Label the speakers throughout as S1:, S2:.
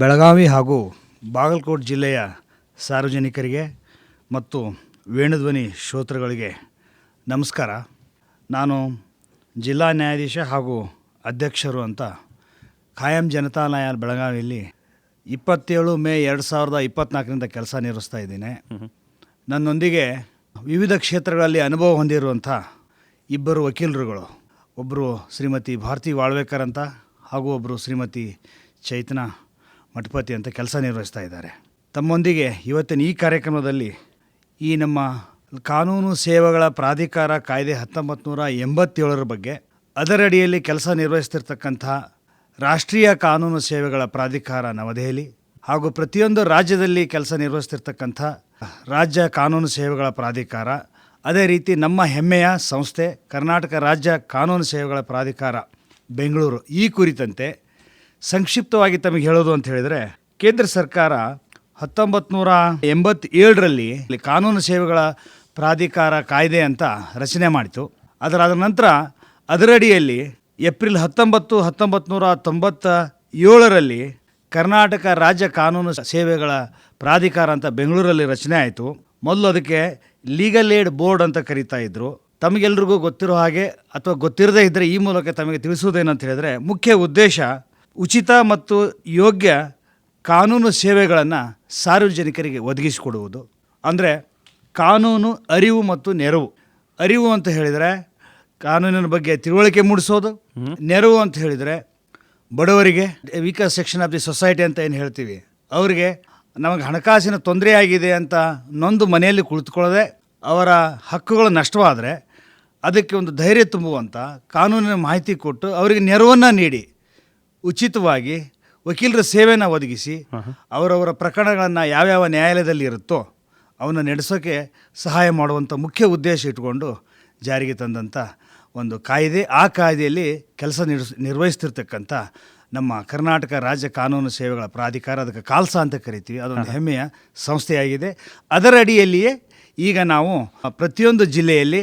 S1: ಬೆಳಗಾವಿ ಹಾಗೂ ಬಾಗಲಕೋಟೆ ಜಿಲ್ಲೆಯ ಸಾರ್ವಜನಿಕರಿಗೆ ಮತ್ತು ವೇಣುಧ್ವನಿ ಶ್ರೋತೃಗಳಿಗೆ ನಮಸ್ಕಾರ. ನಾನು ಜಿಲ್ಲಾ ನ್ಯಾಯಾಧೀಶ ಹಾಗೂ ಅಧ್ಯಕ್ಷರು ಅಂತ ಖಾಯಂ ಜನತಾ ನ್ಯಾಯ ಬೆಳಗಾವಿಯಲ್ಲಿ ಇಪ್ಪತ್ತೇಳು ಮೇ ಎರಡು ಸಾವಿರದ ಇಪ್ಪತ್ತ್ನಾಲ್ಕರಿಂದ ಕೆಲಸ ನಿರ್ವಹಿಸ್ತಾ ಇದ್ದೀನಿ. ನನ್ನೊಂದಿಗೆ ವಿವಿಧ ಕ್ಷೇತ್ರಗಳಲ್ಲಿ ಅನುಭವ ಹೊಂದಿರುವಂಥ ಇಬ್ಬರು ವಕೀಲರುಗಳು ಒಬ್ಬರು ಶ್ರೀಮತಿ ಭಾರತಿ ವಾಳ್ವೇಕರ್ ಅಂತ ಹಾಗೂ ಒಬ್ಬರು ಶ್ರೀಮತಿ ಚೈತನ ಮಠಪತಿ ಅಂತ ಕೆಲಸ ನಿರ್ವಹಿಸ್ತಾ ಇದ್ದಾರೆ. ತಮ್ಮೊಂದಿಗೆ ಇವತ್ತಿನ ಈ ಕಾರ್ಯಕ್ರಮದಲ್ಲಿ ಈ ನಮ್ಮ ಕಾನೂನು ಸೇವೆಗಳ ಪ್ರಾಧಿಕಾರ ಕಾಯ್ದೆ ಹತ್ತೊಂಬತ್ತು ನೂರ ಎಂಬತ್ತೇಳರ ಬಗ್ಗೆ ಅದರಡಿಯಲ್ಲಿ ಕೆಲಸ ನಿರ್ವಹಿಸ್ತಿರ್ತಕ್ಕಂಥ ರಾಷ್ಟ್ರೀಯ ಕಾನೂನು ಸೇವೆಗಳ ಪ್ರಾಧಿಕಾರ ನವದೆಹಲಿ ಹಾಗೂ ಪ್ರತಿಯೊಂದು ರಾಜ್ಯದಲ್ಲಿ ಕೆಲಸ ನಿರ್ವಹಿಸ್ತಿರ್ತಕ್ಕಂಥ ರಾಜ್ಯ ಕಾನೂನು ಸೇವೆಗಳ ಪ್ರಾಧಿಕಾರ, ಅದೇ ರೀತಿ ನಮ್ಮ ಹೆಮ್ಮೆಯ ಸಂಸ್ಥೆ ಕರ್ನಾಟಕ ರಾಜ್ಯ ಕಾನೂನು ಸೇವೆಗಳ ಪ್ರಾಧಿಕಾರ ಬೆಂಗಳೂರು ಈ ಕುರಿತಂತೆ ಸಂಕ್ಷಿಪ್ತವಾಗಿ ತಮಗೆ ಹೇಳೋದು ಅಂತ ಹೇಳಿದರೆ, ಕೇಂದ್ರ ಸರ್ಕಾರ ಹತ್ತೊಂಬತ್ತು ನೂರ ಎಂಬತ್ತೇಳರಲ್ಲಿ ಕಾನೂನು ಸೇವೆಗಳ ಪ್ರಾಧಿಕಾರ ಕಾಯ್ದೆ ಅಂತ ರಚನೆ ಮಾಡಿತು. ಅದರ ಅದರ ನಂತರ ಅದರಡಿಯಲ್ಲಿ ಏಪ್ರಿಲ್ ಹತ್ತೊಂಬತ್ತು ಹತ್ತೊಂಬತ್ತು ನೂರ ತೊಂಬತ್ತ ಏಳರಲ್ಲಿ ಕರ್ನಾಟಕ ರಾಜ್ಯ ಕಾನೂನು ಸೇವೆಗಳ ಪ್ರಾಧಿಕಾರ ಅಂತ ಬೆಂಗಳೂರಲ್ಲಿ ರಚನೆ ಆಯಿತು. ಮೊದಲು ಅದಕ್ಕೆ ಲೀಗಲ್ ಏಡ್ ಬೋರ್ಡ್ ಅಂತ ಕರೀತಾ ಇದ್ರು. ತಮಗೆಲ್ರಿಗೂ ಗೊತ್ತಿರೋ ಹಾಗೆ ಅಥವಾ ಗೊತ್ತಿರದೇ ಇದ್ದರೆ ಈ ಮೂಲಕ ತಮಗೆ ತಿಳಿಸುವುದೇನಂತ ಹೇಳಿದರೆ, ಮುಖ್ಯ ಉದ್ದೇಶ ಉಚಿತ ಮತ್ತು ಯೋಗ್ಯ ಕಾನೂನು ಸೇವೆಗಳನ್ನು ಸಾರ್ವಜನಿಕರಿಗೆ ಒದಗಿಸಿಕೊಡುವುದು. ಅಂದರೆ ಕಾನೂನು ಅರಿವು ಮತ್ತು ನೆರವು. ಅರಿವು ಅಂತ ಹೇಳಿದರೆ ಕಾನೂನಿನ ಬಗ್ಗೆ ತಿಳುವಳಿಕೆ ಮೂಡಿಸೋದು. ನೆರವು ಅಂತ ಹೇಳಿದರೆ ಬಡವರಿಗೆ weaker section of the society ಅಂತ ಏನು ಹೇಳ್ತೀವಿ? ಅವರಿಗೆ ನಮಗೆ ಹಣಕಾಸಿನ ತೊಂದರೆ ಆಗಿದೆ ಅಂತ ನೊಂದು ಮನೆಯಲ್ಲಿ ಕುಳಿತುಕೊಳ್ಳದೆ ಅವರ ಹಕ್ಕುಗಳು ನಷ್ಟವಾದರೆ ಅದಕ್ಕೆ ಒಂದು ಧೈರ್ಯ ತುಂಬುವಂಥ ಕಾನೂನಿನ ಮಾಹಿತಿ ಕೊಟ್ಟು ಅವರಿಗೆ ನೆರವನ್ನು ನೀಡಿ. ಉಚಿತವಾಗಿ ವಕೀಲರ ಸೇವೆಯನ್ನು ಒದಗಿಸಿ ಅವರವರ ಪ್ರಕರಣಗಳನ್ನು ಯಾವ್ಯಾವ ನ್ಯಾಯಾಲಯದಲ್ಲಿ ಇರುತ್ತೋ ಅವನ್ನ ನಡೆಸೋಕ್ಕೆ ಸಹಾಯ ಮಾಡುವಂಥ ಮುಖ್ಯ ಉದ್ದೇಶ ಇಟ್ಕೊಂಡು ಜಾರಿಗೆ ತಂದಂಥ ಒಂದು ಕಾಯ್ದೆ. ಆ ಕಾಯ್ದೆಯಲ್ಲಿ ಕೆಲಸ ನಿರ್ಸ್ ನಿರ್ವಹಿಸ್ತಿರ್ತಕ್ಕಂಥ ನಮ್ಮ ಕರ್ನಾಟಕ ರಾಜ್ಯ ಕಾನೂನು ಸೇವೆಗಳ ಪ್ರಾಧಿಕಾರ ಅದಕ್ಕೆ ಕಾಲ್ಸಾ ಅಂತ ಕರಿತೀವಿ. ಅದೊಂದು ಹೆಮ್ಮೆಯ ಸಂಸ್ಥೆಯಾಗಿದೆ. ಅದರ ಅಡಿಯಲ್ಲಿಯೇ ಈಗ ನಾವು ಪ್ರತಿಯೊಂದು ಜಿಲ್ಲೆಯಲ್ಲಿ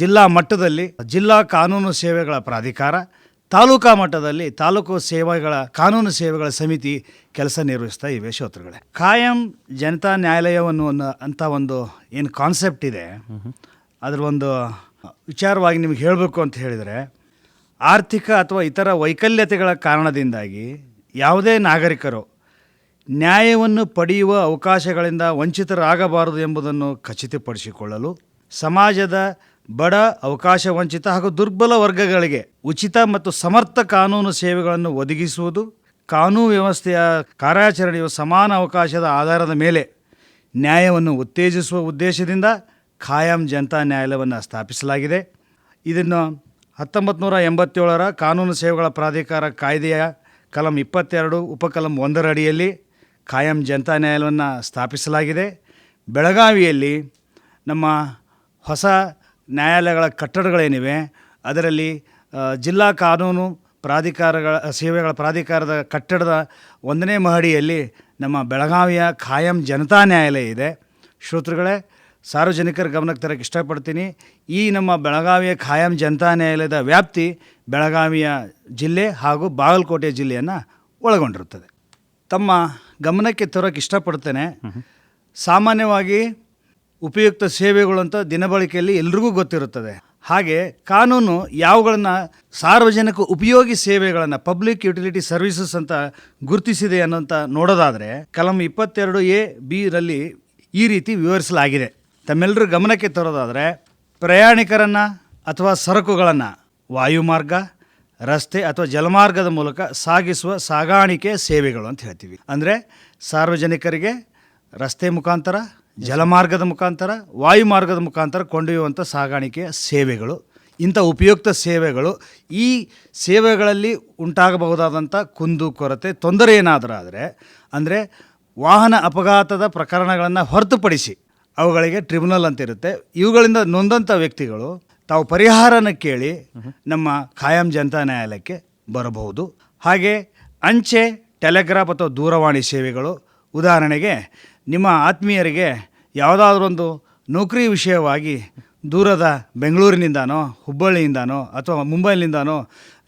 S1: ಜಿಲ್ಲಾ ಮಟ್ಟದಲ್ಲಿ ಜಿಲ್ಲಾ ಕಾನೂನು ಸೇವೆಗಳ ಪ್ರಾಧಿಕಾರ ತಾಲೂಕಾ ಮಟ್ಟದಲ್ಲಿ ತಾಲೂಕು ಸೇವೆಗಳ, ಕಾನೂನು ಸೇವೆಗಳ ಸಮಿತಿ ಕೆಲಸ ನಿರ್ವಹಿಸ್ತಾ ಇವೆ ಶ್ರೋತೃಗಳೇ. ಕಾಯಂ ಜನತಾ ನ್ಯಾಯಾಲಯವನ್ನು ಅಂತ ಒಂದು ಏನು ಕಾನ್ಸೆಪ್ಟ್ ಇದೆ. ಅದರ ಒಂದು ವಿಚಾರವಾಗಿ ನಿಮಗೆ ಹೇಳಬೇಕು ಅಂತ ಹೇಳಿದರೆ, ಆರ್ಥಿಕ ಅಥವಾ ಇತರ ವೈಕಲ್ಯತೆಗಳ ಕಾರಣದಿಂದಾಗಿ ಯಾವುದೇ ನಾಗರಿಕರು ನ್ಯಾಯವನ್ನು ಪಡೆಯುವ ಅವಕಾಶಗಳಿಂದ ವಂಚಿತರಾಗಬಾರದು ಎಂಬುದನ್ನು ಖಚಿತಪಡಿಸಿಕೊಳ್ಳಲು, ಸಮಾಜದ ಬಡ, ಅವಕಾಶ ವಂಚಿತ ಹಾಗೂ ದುರ್ಬಲ ವರ್ಗಗಳಿಗೆ ಉಚಿತ ಮತ್ತು ಸಮರ್ಥ ಕಾನೂನು ಸೇವೆಗಳನ್ನು ಒದಗಿಸುವುದು, ಕಾನೂನು ವ್ಯವಸ್ಥೆಯ ಕಾರ್ಯಾಚರಣೆಯು ಸಮಾನ ಅವಕಾಶದ ಆಧಾರದ ಮೇಲೆ ನ್ಯಾಯವನ್ನು ಉತ್ತೇಜಿಸುವ ಉದ್ದೇಶದಿಂದ ಖಾಯಂ ಜನತಾ ನ್ಯಾಯಾಲಯವನ್ನು ಸ್ಥಾಪಿಸಲಾಗಿದೆ. ಇದನ್ನು ಹತ್ತೊಂಬತ್ತು ನೂರ ಎಂಬತ್ತೇಳರ ಕಾನೂನು ಸೇವೆಗಳ ಪ್ರಾಧಿಕಾರ ಕಾಯ್ದೆಯ ಕಲಂ ಇಪ್ಪತ್ತೆರಡು ಉಪಕಲಂ ಒಂದರ ಅಡಿಯಲ್ಲಿ ಖಾಯಂ ಜನತಾ ನ್ಯಾಯಾಲಯವನ್ನು ಸ್ಥಾಪಿಸಲಾಗಿದೆ. ಬೆಳಗಾವಿಯಲ್ಲಿ ನಮ್ಮ ಹೊಸ ನ್ಯಾಯಾಲಯಗಳ ಕಟ್ಟಡಗಳೇನಿವೆ ಅದರಲ್ಲಿ ಜಿಲ್ಲಾ ಕಾನೂನು ಪ್ರಾಧಿಕಾರಗಳ ಸೇವೆಗಳ ಪ್ರಾಧಿಕಾರದ ಕಟ್ಟಡದ ಒಂದನೇ ಮಹಡಿಯಲ್ಲಿ ನಮ್ಮ ಬೆಳಗಾವಿಯ ಖಾಯಂ ಜನತಾ ನ್ಯಾಯಾಲಯ ಇದೆ. ಶ್ರೋತೃಗಳೇ ಸಾರ್ವಜನಿಕರ ಗಮನಕ್ಕೆ ತರಕ್ಕೆ ಇಷ್ಟಪಡ್ತೀನಿ. ಈ ನಮ್ಮ ಬೆಳಗಾವಿಯ ಖಾಯಂ ಜನತಾ ನ್ಯಾಯಾಲಯದ ವ್ಯಾಪ್ತಿ ಬೆಳಗಾವಿಯ ಜಿಲ್ಲೆ ಹಾಗೂ ಬಾಗಲಕೋಟೆ ಜಿಲ್ಲೆಯನ್ನು ಒಳಗೊಂಡಿರುತ್ತದೆ. ತಮ್ಮ ಗಮನಕ್ಕೆ ತರೋಕ್ಕೆ ಇಷ್ಟಪಡ್ತೇನೆ. ಸಾಮಾನ್ಯವಾಗಿ ಉಪಯುಕ್ತ ಸೇವೆಗಳು ಅಂತ ದಿನಬಳಕೆಯಲ್ಲಿ ಎಲ್ರಿಗೂ ಗೊತ್ತಿರುತ್ತದೆ. ಹಾಗೆ ಕಾನೂನು ಯಾವುಗಳನ್ನು ಸಾರ್ವಜನಿಕ ಉಪಯೋಗಿ ಸೇವೆಗಳನ್ನು ಪಬ್ಲಿಕ್ ಯುಟಿಲಿಟಿ ಸರ್ವಿಸಸ್ ಅಂತ ಗುರುತಿಸಿದೆ ಅನ್ನೋಂಥ ನೋಡೋದಾದರೆ ಕಲಂ ಇಪ್ಪತ್ತೆರಡು ಎ, ಬಿ ರಲ್ಲಿ ಈ ರೀತಿ ವಿವರಿಸಲಾಗಿದೆ. ತಮ್ಮೆಲ್ಲರ ಗಮನಕ್ಕೆ ತರೋದಾದರೆ ಪ್ರಯಾಣಿಕರನ್ನು ಅಥವಾ ಸರಕುಗಳನ್ನು ವಾಯುಮಾರ್ಗ, ರಸ್ತೆ ಅಥವಾ ಜಲಮಾರ್ಗದ ಮೂಲಕ ಸಾಗಿಸುವ ಸಾಗಾಣಿಕೆ ಸೇವೆಗಳು ಅಂತ ಹೇಳ್ತೀವಿ. ಅಂದರೆ ಸಾರ್ವಜನಿಕರಿಗೆ ರಸ್ತೆ ಮುಖಾಂತರ ಜಲಮಾರ್ಗದ ಮುಖಾಂತರ, ವಾಯುಮಾರ್ಗದ ಮುಖಾಂತರ ಕೊಂಡೊಯ್ಯುವಂಥ ಸಾಗಾಣಿಕೆಯ ಸೇವೆಗಳು. ಇಂಥ ಉಪಯುಕ್ತ ಸೇವೆಗಳು ಈ ಸೇವೆಗಳಲ್ಲಿ ಉಂಟಾಗಬಹುದಾದಂಥ ಕುಂದು, ಕೊರತೆ, ತೊಂದರೆ ಏನಾದರೂ ಆದರೆ ಅಂದರೆ ವಾಹನ ಅಪಘಾತದ ಪ್ರಕರಣಗಳನ್ನು ಹೊರತುಪಡಿಸಿ ಅವುಗಳಿಗೆ ಟ್ರಿಬ್ಯುನಲ್ ಅಂತಿರುತ್ತೆ. ಇವುಗಳಿಂದ ನೊಂದಂಥ ವ್ಯಕ್ತಿಗಳು ತಾವು ಪರಿಹಾರನ ಕೇಳಿ ನಮ್ಮ ಖಾಯಂ ಜನತಾ ನ್ಯಾಯಾಲಯಕ್ಕೆ ಬರಬಹುದು. ಹಾಗೆ ಅಂಚೆ, ಟೆಲಿಗ್ರಾಫ್ ಅಥವಾ ದೂರವಾಣಿ ಸೇವೆಗಳು, ಉದಾಹರಣೆಗೆ ನಿಮ್ಮ ಆತ್ಮೀಯರಿಗೆ ಯಾವುದಾದ್ರೊಂದು ನೌಕರಿ ವಿಷಯವಾಗಿ ದೂರದ ಬೆಂಗಳೂರಿನಿಂದನೋ, ಹುಬ್ಬಳ್ಳಿಯಿಂದನೋ ಅಥವಾ ಮುಂಬೈನಿಂದಾನೋ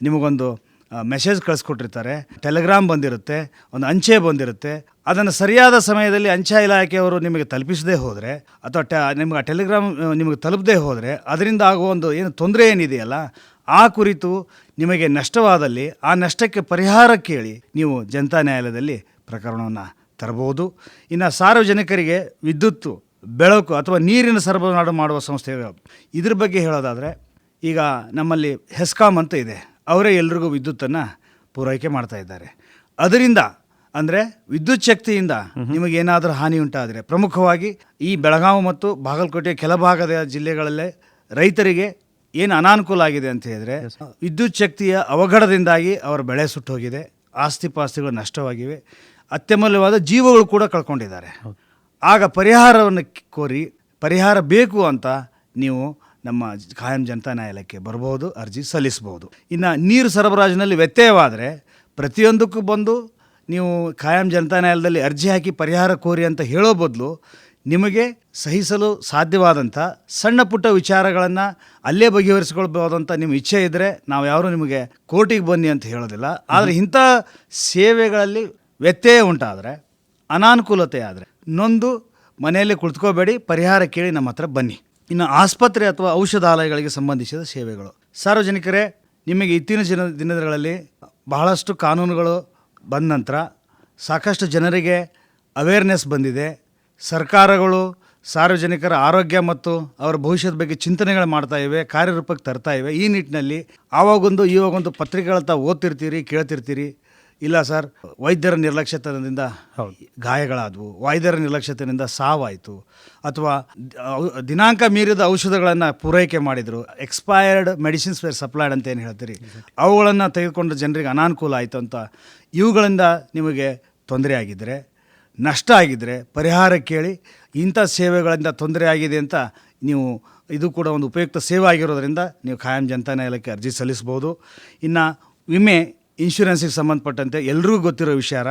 S1: ನಿಮಗೊಂದು ಮೆಸೇಜ್ ಕಳಿಸ್ಕೊಟ್ಟಿರ್ತಾರೆ. ಟೆಲಿಗ್ರಾಮ್ ಬಂದಿರುತ್ತೆ, ಒಂದು ಅಂಚೆ ಬಂದಿರುತ್ತೆ. ಅದನ್ನು ಸರಿಯಾದ ಸಮಯದಲ್ಲಿ ಅಂಚೆ ಇಲಾಖೆಯವರು ನಿಮಗೆ ತಲುಪಿಸದೇ ಹೋದರೆ ಅಥವಾ ಟ, ನಿಮ್ಗೆ ಆ ಟೆಲಿಗ್ರಾಮ್ ನಿಮಗೆ ತಲುಪದೇ ಹೋದರೆ ಅದರಿಂದ ಆಗುವ ಒಂದು ಏನು ತೊಂದರೆ ಏನಿದೆಯಲ್ಲ, ಆ ಕುರಿತು ನಿಮಗೆ ನಷ್ಟವಾದಲ್ಲಿ ಆ ನಷ್ಟಕ್ಕೆ ಪರಿಹಾರ ಕೇಳಿ ನೀವು ಜನತಾ ನ್ಯಾಯಾಲಯದಲ್ಲಿ ಪ್ರಕರಣವನ್ನು ತರಬಹುದು. ಇನ್ನು ಸಾರ್ವಜನಿಕರಿಗೆ ವಿದ್ಯುತ್ತು ಬೆಳಕು ಅಥವಾ ನೀರಿನ ಸರಬರಾಡು ಮಾಡುವ ಸಂಸ್ಥೆ ಇದ್ರ ಬಗ್ಗೆ ಹೇಳೋದಾದರೆ ಈಗ ನಮ್ಮಲ್ಲಿ ಹೆಸ್ಕಾಮ್ ಅಂತ ಇದೆ. ಅವರೇ ಎಲ್ರಿಗೂ ವಿದ್ಯುತ್ತನ್ನು ಪೂರೈಕೆ ಮಾಡ್ತಾ ಇದ್ದಾರೆ. ಅದರಿಂದ ಅಂದರೆ ವಿದ್ಯುತ್ ಶಕ್ತಿಯಿಂದ ನಿಮಗೇನಾದರೂ ಹಾನಿ ಉಂಟಾದರೆ ಪ್ರಮುಖವಾಗಿ ಈ ಬೆಳಗಾವಿ ಮತ್ತು ಬಾಗಲಕೋಟೆ ಕೆಲಭಾಗದ ಜಿಲ್ಲೆಗಳಲ್ಲೇ ರೈತರಿಗೆ ಏನು ಅನಾನುಕೂಲ ಆಗಿದೆ ಅಂತ ಹೇಳಿದರೆ ವಿದ್ಯುತ್ ಶಕ್ತಿಯ ಅವಘಡದಿಂದಾಗಿ ಅವರ ಬೆಳೆ ಸುಟ್ಟೋಗಿದೆ. ಆಸ್ತಿ ಪಾಸ್ತಿಗಳು ನಷ್ಟವಾಗಿವೆ. ಅತ್ಯಮೂಲ್ಯವಾದ ಜೀವಗಳು ಕೂಡ ಕಳ್ಕೊಂಡಿದ್ದಾರೆ. ಆಗ ಪರಿಹಾರವನ್ನು ಕೋರಿ ಪರಿಹಾರ ಬೇಕು ಅಂತ ನೀವು ನಮ್ಮ ಖಾಯಂ ಜನತಾ ನ್ಯಾಯಾಲಯಕ್ಕೆ ಬರ್ಬೋದು, ಅರ್ಜಿ ಸಲ್ಲಿಸ್ಬೋದು. ಇನ್ನು ನೀರು ಸರಬರಾಜಿನಲ್ಲಿ ವ್ಯತ್ಯಯವಾದರೆ ಪ್ರತಿಯೊಂದಕ್ಕೂ ಬಂದು ನೀವು ಖಾಯಂ ಜನತಾ ನ್ಯಾಯಾಲಯದಲ್ಲಿ ಅರ್ಜಿ ಹಾಕಿ ಪರಿಹಾರ ಕೋರಿ ಅಂತ ಹೇಳೋ ಬದಲು ನಿಮಗೆ ಸಹಿಸಲು ಸಾಧ್ಯವಾದಂಥ ಸಣ್ಣ ಪುಟ್ಟ ವಿಚಾರಗಳನ್ನು ಅಲ್ಲೇ ಬಗೆಹರಿಸ್ಕೊಳ್ಬೋದಂತ ನಿಮ್ಮ ಇಚ್ಛೆ ಇದ್ದರೆ ನಾವು ಯಾರೂ ನಿಮಗೆ ಕೋರ್ಟಿಗೆ ಬನ್ನಿ ಅಂತ ಹೇಳೋದಿಲ್ಲ. ಆದರೆ ಇಂಥ ಸೇವೆಗಳಲ್ಲಿ ವ್ಯತ್ಯಯ ಉಂಟಾದರೆ, ಅನಾನುಕೂಲತೆ ಆದರೆ, ನೊಂದು ಮನೆಯಲ್ಲಿ ಕುಳಿತುಕೋಬೇಡಿ, ಪರಿಹಾರ ಕೇಳಿ ನಮ್ಮ ಹತ್ರ ಬನ್ನಿ. ಇನ್ನು ಆಸ್ಪತ್ರೆ ಅಥವಾ ಔಷಧಾಲಯಗಳಿಗೆ ಸಂಬಂಧಿಸಿದ ಸೇವೆಗಳು. ಸಾರ್ವಜನಿಕರೇ, ನಿಮಗೆ ಇತ್ತೀನ ದಿನ, ದಿನಗಳಲ್ಲಿ ಬಹಳಷ್ಟು ಕಾನೂನುಗಳು ಬಂದ ನಂತರ ಸಾಕಷ್ಟು ಜನರಿಗೆ ಅವೇರ್ನೆಸ್ ಬಂದಿದೆ. ಸರ್ಕಾರಗಳು, ಸಾರ್ವಜನಿಕರ ಆರೋಗ್ಯ ಮತ್ತು ಅವರ ಭವಿಷ್ಯದ ಬಗ್ಗೆ ಚಿಂತನೆಗಳು ಮಾಡ್ತಾ ಇವೆ, ಕಾರ್ಯರೂಪಕ್ಕೆ ತರ್ತಾ ಇವೆ. ಈ ನಿಟ್ಟಿನಲ್ಲಿ ಆವಾಗೊಂದು ಇವಾಗೊಂದು ಪತ್ರಿಕೆಗಳತ್ತ ಓದ್ತಿರ್ತೀರಿ, ಕೇಳ್ತಿರ್ತೀರಿ. ಇಲ್ಲ ಸರ್ ವೈದ್ಯರ ನಿರ್ಲಕ್ಷ್ಯತನದಿಂದ ಗಾಯಗಳಾದವು ವೈದ್ಯರ ನಿರ್ಲಕ್ಷ್ಯತನದಿಂದ ಸಾವಾಯಿತು ಅಥವಾ ದಿನಾಂಕ ಮೀರಿದ ಔಷಧಗಳನ್ನು ಪೂರೈಕೆ ಮಾಡಿದರು ಎಕ್ಸ್ಪೈರ್ಡ್ ಮೆಡಿಸಿನ್ಸ್ ವೇರ್ ಸಪ್ಲೈಡ್ ಅಂತ ಏನು ಹೇಳ್ತೀರಿ? ಅವುಗಳನ್ನು ತೆಗೆದುಕೊಂಡು ಜನರಿಗೆ ಅನಾನುಕೂಲ ಆಯಿತು ಅಂತ ಇವುಗಳಿಂದ ನಿಮಗೆ ತೊಂದರೆ ಆಗಿದ್ದರೆ ನಷ್ಟ ಆಗಿದ್ದರೆ ಪರಿಹಾರ ಕೇಳಿ ಇಂಥ ಸೇವೆಗಳಿಂದ ತೊಂದರೆ ಆಗಿದೆ ಅಂತ ನೀವು ಇದು ಕೂಡ ಒಂದು ಉಪಯುಕ್ತ ಸೇವೆ ಆಗಿರೋದರಿಂದ ನೀವು ಖಾಯಂ ಜನತಾ ನ್ಯಾಯಾಲಯಕ್ಕೆ ಅರ್ಜಿ ಸಲ್ಲಿಸ್ಬೋದು. ಇನ್ನು ವಿಮೆ ಇನ್ಶೂರೆನ್ಸಿಗೆ ಸಂಬಂಧಪಟ್ಟಂತೆ ಎಲ್ರಿಗೂ ಗೊತ್ತಿರೋ ವಿಚಾರ.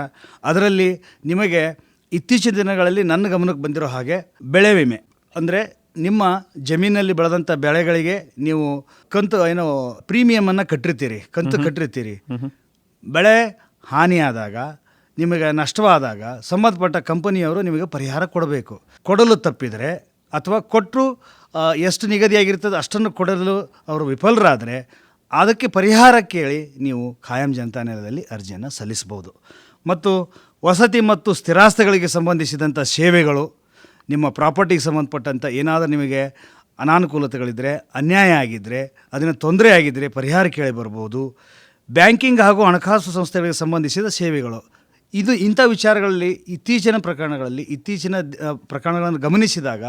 S1: ಅದರಲ್ಲಿ ನಿಮಗೆ ಇತ್ತೀಚಿನ ದಿನಗಳಲ್ಲಿ ನನ್ನ ಗಮನಕ್ಕೆ ಬಂದಿರೋ ಹಾಗೆ ಬೆಳೆ ವಿಮೆ. ಅಂದರೆ ನಿಮ್ಮ ಜಮೀನಲ್ಲಿ ಬೆಳೆದಂಥ ಬೆಳೆಗಳಿಗೆ ನೀವು ಕಂತು ಏನು ಪ್ರೀಮಿಯಮನ್ನು ಕಟ್ಟಿರ್ತೀರಿ ಕಂತು ಕಟ್ಟಿರ್ತೀರಿ. ಬೆಳೆ ಹಾನಿಯಾದಾಗ ನಿಮಗೆ ನಷ್ಟವಾದಾಗ ಸಂಬಂಧಪಟ್ಟ ಕಂಪನಿಯವರು ನಿಮಗೆ ಪರಿಹಾರ ಕೊಡಬೇಕು. ಕೊಡಲು ತಪ್ಪಿದರೆ ಅಥವಾ ಕೊಟ್ಟರು ಎಷ್ಟು ನಿಗದಿಯಾಗಿರ್ತದೆ ಅಷ್ಟನ್ನು ಕೊಡಲು ಅವರು ವಿಫಲರಾದರೆ ಅದಕ್ಕೆ ಪರಿಹಾರ ಕೇಳಿ ನೀವು ಖಾಯಂ ಜನತಾ ನೆಲದಲ್ಲಿ ಅರ್ಜಿಯನ್ನು ಸಲ್ಲಿಸಬಹುದು. ಮತ್ತು ವಸತಿ ಮತ್ತು ಸ್ಥಿರಾಸ್ತಿಗಳಿಗೆ ಸಂಬಂಧಿಸಿದಂಥ ಸೇವೆಗಳು, ನಿಮ್ಮ ಪ್ರಾಪರ್ಟಿಗೆ ಸಂಬಂಧಪಟ್ಟಂಥ ಏನಾದರೂ ನಿಮಗೆ ಅನಾನುಕೂಲತೆಗಳಿದ್ದರೆ ಅನ್ಯಾಯ ಆಗಿದ್ದರೆ ಅದನ್ನು ತೊಂದರೆ ಆಗಿದ್ದರೆ ಪರಿಹಾರ ಕೇಳಿ ಬರ್ಬೋದು. ಬ್ಯಾಂಕಿಂಗ್ ಹಾಗೂ ಹಣಕಾಸು ಸಂಸ್ಥೆಗಳಿಗೆ ಸಂಬಂಧಿಸಿದ ಸೇವೆಗಳು. ಇದು ಇಂಥ ವಿಚಾರಗಳಲ್ಲಿ ಇತ್ತೀಚಿನ ಪ್ರಕರಣಗಳಲ್ಲಿ, ಇತ್ತೀಚಿನ ಪ್ರಕರಣಗಳನ್ನು ಗಮನಿಸಿದಾಗ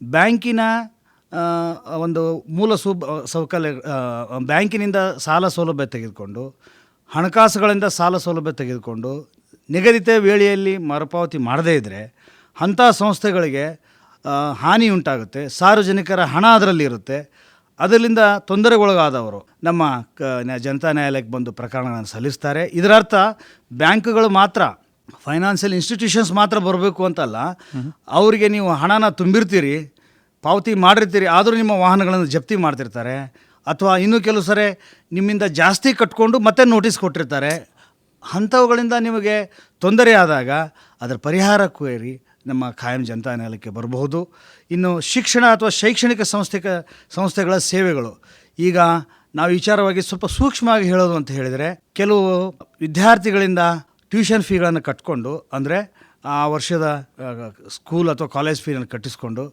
S1: ಬ್ಯಾಂಕಿನ ಒಂದು ಮೂಲ ಸೌ ಸೌಕರ್ಯ ಬ್ಯಾಂಕಿನಿಂದ ಸಾಲ ಸೌಲಭ್ಯ ತೆಗೆದುಕೊಂಡು ಹಣಕಾಸುಗಳಿಂದ ಸಾಲ ಸೌಲಭ್ಯ ತೆಗೆದುಕೊಂಡು ನಿಗದಿತ ವೇಳೆಯಲ್ಲಿ ಮರುಪಾವತಿ ಮಾಡದೇ ಇದ್ದರೆ ಅಂಥ ಸಂಸ್ಥೆಗಳಿಗೆ ಹಾನಿ ಉಂಟಾಗುತ್ತೆ. ಸಾರ್ವಜನಿಕರ ಹಣ ಅದರಲ್ಲಿ ಇರುತ್ತೆ. ಅದರಿಂದ ತೊಂದರೆಗೊಳಗಾದವರು ನಮ್ಮ ಕ ಜನತಾ ನ್ಯಾಯಾಲಯಕ್ಕೆ ಬಂದು ಪ್ರಕರಣಗಳನ್ನು ಸಲ್ಲಿಸ್ತಾರೆ. ಇದರರ್ಥ ಬ್ಯಾಂಕ್ಗಳು ಮಾತ್ರ ಫೈನಾನ್ಷಿಯಲ್ ಇನ್ಸ್ಟಿಟ್ಯೂಷನ್ಸ್ ಮಾತ್ರ ಬರಬೇಕು ಅಂತಲ್ಲ ಅವರಿಗೆ ನೀವು ಹಣನ ತುಂಬಿರ್ತೀರಿ. ಪಾವತಿ ಮಾಡಿರ್ತೀರಿ, ಆದರೂ ನಿಮ್ಮ ವಾಹನಗಳನ್ನು ಜಪ್ತಿ ಮಾಡ್ತಿರ್ತಾರೆ. ಅಥವಾ ಇನ್ನೂ ಕೆಲವು ಸರಿ ನಿಮ್ಮಿಂದ ಜಾಸ್ತಿ ಕಟ್ಕೊಂಡು ಮತ್ತೆ ನೋಟಿಸ್ ಕೊಟ್ಟಿರ್ತಾರೆ. ಅಂಥವುಗಳಿಂದ ನಿಮಗೆ ತೊಂದರೆ ಆದಾಗ ಅದರ ಪರಿಹಾರ ಕೇರಿ ನಮ್ಮ ಖಾಯಂ ಜನತಾ ನ್ಯಾಯಾಲಯಕ್ಕೆ ಬರಬಹುದು. ಇನ್ನು ಶಿಕ್ಷಣ ಅಥವಾ ಶೈಕ್ಷಣಿಕ ಸಂಸ್ಥೆ ಸಂಸ್ಥೆಗಳ ಸೇವೆಗಳು. ಈಗ ನಾವು ವಿಚಾರವಾಗಿ ಸ್ವಲ್ಪ ಸೂಕ್ಷ್ಮವಾಗಿ ಹೇಳೋದು ಅಂತ ಹೇಳಿದರೆ, ಕೆಲವು ವಿದ್ಯಾರ್ಥಿಗಳಿಂದ ಟ್ಯೂಷನ್ ಫೀಗಳನ್ನು ಕಟ್ಕೊಂಡು, ಅಂದರೆ ಆ ವರ್ಷದ ಸ್ಕೂಲ್ ಅಥವಾ ಕಾಲೇಜ್ ಫೀನ ಕಟ್ಟಿಸ್ಕೊಂಡು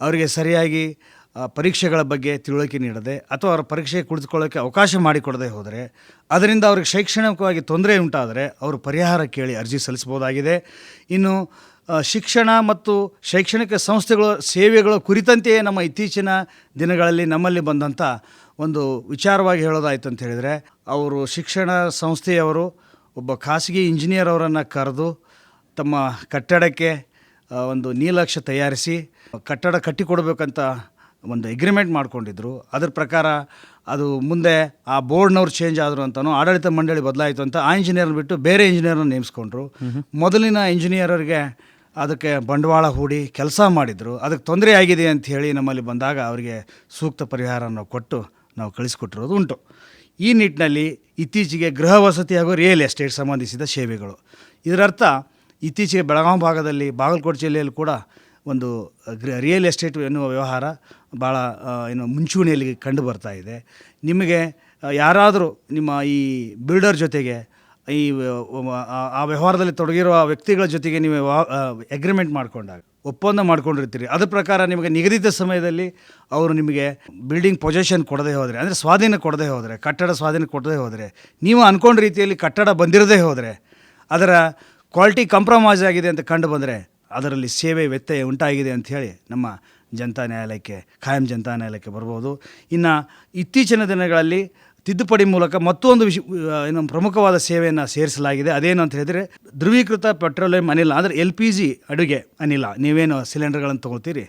S1: ಅವರಿಗೆ ಸರಿಯಾಗಿ ಪರೀಕ್ಷೆಗಳ ಬಗ್ಗೆ ತಿಳುವಳಿಕೆ ನೀಡದೆ ಅಥವಾ ಅವರ ಪರೀಕ್ಷೆಗೆ ಕುಳಿತುಕೊಳ್ಳೋಕ್ಕೆ ಅವಕಾಶ ಮಾಡಿಕೊಡದೆ ಹೋದರೆ, ಅದರಿಂದ ಅವ್ರಿಗೆ ಶೈಕ್ಷಣಿಕವಾಗಿ ತೊಂದರೆ ಉಂಟಾದರೆ ಅವರು ಪರಿಹಾರ ಕೇಳಿ ಅರ್ಜಿ ಸಲ್ಲಿಸಬಹುದಾಗಿದೆ. ಇನ್ನು ಶಿಕ್ಷಣ ಮತ್ತು ಶೈಕ್ಷಣಿಕ ಸಂಸ್ಥೆಗಳ ಸೇವೆಗಳ ಕುರಿತಂತೆಯೇ ನಮ್ಮ ಇತ್ತೀಚಿನ ದಿನಗಳಲ್ಲಿ ನಮ್ಮಲ್ಲಿ ಬಂದಂಥ ಒಂದು ವಿಚಾರವಾಗಿ ಹೇಳೋದಾಯಿತು ಅಂತ ಹೇಳಿದರೆ, ಅವರು ಶಿಕ್ಷಣ ಸಂಸ್ಥೆಯವರು ಒಬ್ಬ ಖಾಸಗಿ ಇಂಜಿನಿಯರ್ ಅವರನ್ನು ಕರೆದು ತಮ್ಮ ಕಟ್ಟಡಕ್ಕೆ ಒಂದು ನೀಲಕ್ಷ ತಯಾರಿಸಿ ಕಟ್ಟಡ ಕಟ್ಟಿಕೊಡ್ಬೇಕಂತ ಒಂದು ಎಗ್ರಿಮೆಂಟ್ ಮಾಡಿಕೊಂಡಿದ್ರು. ಅದ್ರ ಪ್ರಕಾರ ಅದು ಮುಂದೆ ಆ ಬೋರ್ಡ್ನವ್ರು ಚೇಂಜ್ ಆದರು ಅಂತನೋ ಆಡಳಿತ ಮಂಡಳಿ ಬದಲಾಯಿತು ಅಂತ ಆ ಇಂಜಿನಿಯರ್ನ ಬಿಟ್ಟು ಬೇರೆ ಇಂಜಿನಿಯರ್ನ ನೇಮಿಸ್ಕೊಂಡ್ರು. ಮೊದಲಿನ ಇಂಜಿನಿಯರರಿಗೆ ಅದಕ್ಕೆ ಬಂಡವಾಳ ಹೂಡಿ ಕೆಲಸ ಮಾಡಿದರು. ಅದಕ್ಕೆ ತೊಂದರೆ ಆಗಿದೆ ಅಂತ ಹೇಳಿ ನಮ್ಮಲ್ಲಿ ಬಂದಾಗ ಅವರಿಗೆ ಸೂಕ್ತ ಪರಿಹಾರ ನಾವು ಕೊಟ್ಟು ನಾವು ಕಳಿಸ್ಕೊಟ್ಟಿರೋದು ಉಂಟು. ಈ ನಿಟ್ಟಿನಲ್ಲಿ ಇತ್ತೀಚೆಗೆ ಗೃಹ ವಸತಿ ಹಾಗೂ ರಿಯಲ್ ಎಸ್ಟೇಟ್ ಸಂಬಂಧಿಸಿದ ಸೇವೆಗಳು. ಇದರರ್ಥ ಇತ್ತೀಚೆಗೆ ಬೆಳಗಾವಿ ಭಾಗದಲ್ಲಿ, ಬಾಗಲಕೋಟೆ ಜಿಲ್ಲೆಯಲ್ಲಿ ಕೂಡ ಒಂದು ರಿಯಲ್ ಎಸ್ಟೇಟ್ ಎನ್ನುವ ವ್ಯವಹಾರ ಭಾಳ ಏನು ಮುಂಚೂಣಿಯಲ್ಲಿ ಕಂಡು ಬರ್ತಾ ಇದೆ. ನಿಮಗೆ ಯಾರಾದರೂ ನಿಮ್ಮ ಈ ಬಿಲ್ಡರ್ ಜೊತೆಗೆ, ಈ ಆ ವ್ಯವಹಾರದಲ್ಲಿ ತೊಡಗಿರುವ ವ್ಯಕ್ತಿಗಳ ಜೊತೆಗೆ ನೀವು ಅಗ್ರಿಮೆಂಟ್ ಮಾಡಿಕೊಂಡಾಗ, ಒಪ್ಪಂದ ಮಾಡ್ಕೊಂಡಿರ್ತೀರಿ. ಅದ್ರ ಪ್ರಕಾರ ನಿಮಗೆ ನಿಗದಿತ ಸಮಯದಲ್ಲಿ ಅವರು ನಿಮಗೆ ಬಿಲ್ಡಿಂಗ್ ಪೊಸಿಷನ್ ಕೊಡದೇ ಹೋದರೆ, ಅಂದರೆ ಸ್ವಾಧೀನ ಕೊಡದೇ ಹೋದರೆ, ಕಟ್ಟಡ ಸ್ವಾಧೀನ ಕೊಡದೇ ಹೋದರೆ, ನೀವು ಅಂದ್ಕೊಂಡ ರೀತಿಯಲ್ಲಿ ಕಟ್ಟಡ ಬಂದಿರದೇ ಹೋದರೆ, ಅದರ ಕ್ವಾಲಿಟಿ ಕಾಂಪ್ರಮೈಸ್ ಆಗಿದೆ ಅಂತ ಕಂಡು ಬಂದರೆ ಅದರಲ್ಲಿ ಸೇವೆ ವ್ಯತ್ಯಯ ಉಂಟಾಗಿದೆ ಅಂತ ಹೇಳಿ ನಮ್ಮ ಜನತಾ ನ್ಯಾಯಾಲಯಕ್ಕೆ ಖಾಯಂ ಜನತಾ ನ್ಯಾಯಾಲಯಕ್ಕೆ ಬರ್ಬೋದು. ಇನ್ನು ಇತ್ತೀಚಿನ ದಿನಗಳಲ್ಲಿ ತಿದ್ದುಪಡಿ ಮೂಲಕ ಮತ್ತೊಂದು ವಿಷ ಏನು ಪ್ರಮುಖವಾದ ಸೇವೆಯನ್ನು ಸೇರಿಸಲಾಗಿದೆ. ಅದೇನು ಅಂತ ಹೇಳಿದರೆ ಧ್ರುವೀಕೃತ ಪೆಟ್ರೋಲಿಯಂ ಅನಿಲ ಅಂದರೆ ಎಲ್ ಪಿ ಜಿ ಅಡುಗೆ ಅನಿಲ. ನೀವೇನು ಸಿಲಿಂಡರ್ಗಳನ್ನು ತೊಗೊಳ್ತೀರಿ?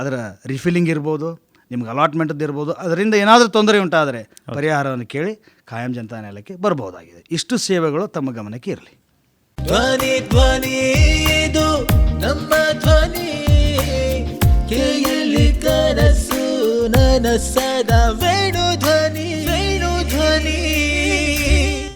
S1: ಅದರ ರಿಫಿಲ್ಲಿಂಗ್ ಇರ್ಬೋದು ನಿಮ್ಗೆ ಅಲಾಟ್ಮೆಂಟದ್ದು ಇರ್ಬೋದು. ಅದರಿಂದ ಏನಾದರೂ ತೊಂದರೆ ಉಂಟಾದರೆ ಪರಿಹಾರವನ್ನು ಕೇಳಿ ಖಾಯಂ ಜನತಾ ನ್ಯಾಯಾಲಯಕ್ಕೆ ಬರ್ಬೋದಾಗಿದೆ. ಇಷ್ಟು ಸೇವೆಗಳು ತಮ್ಮ ಗಮನಕ್ಕೆ ಇರಲಿ.
S2: ಧ್ವನಿ ಧ್ವನಿ ಇದು ನಮ್ಮ ಧ್ವನಿ. ಕೇಳಿ ಕನಸು ನನಸದ ವೇಣು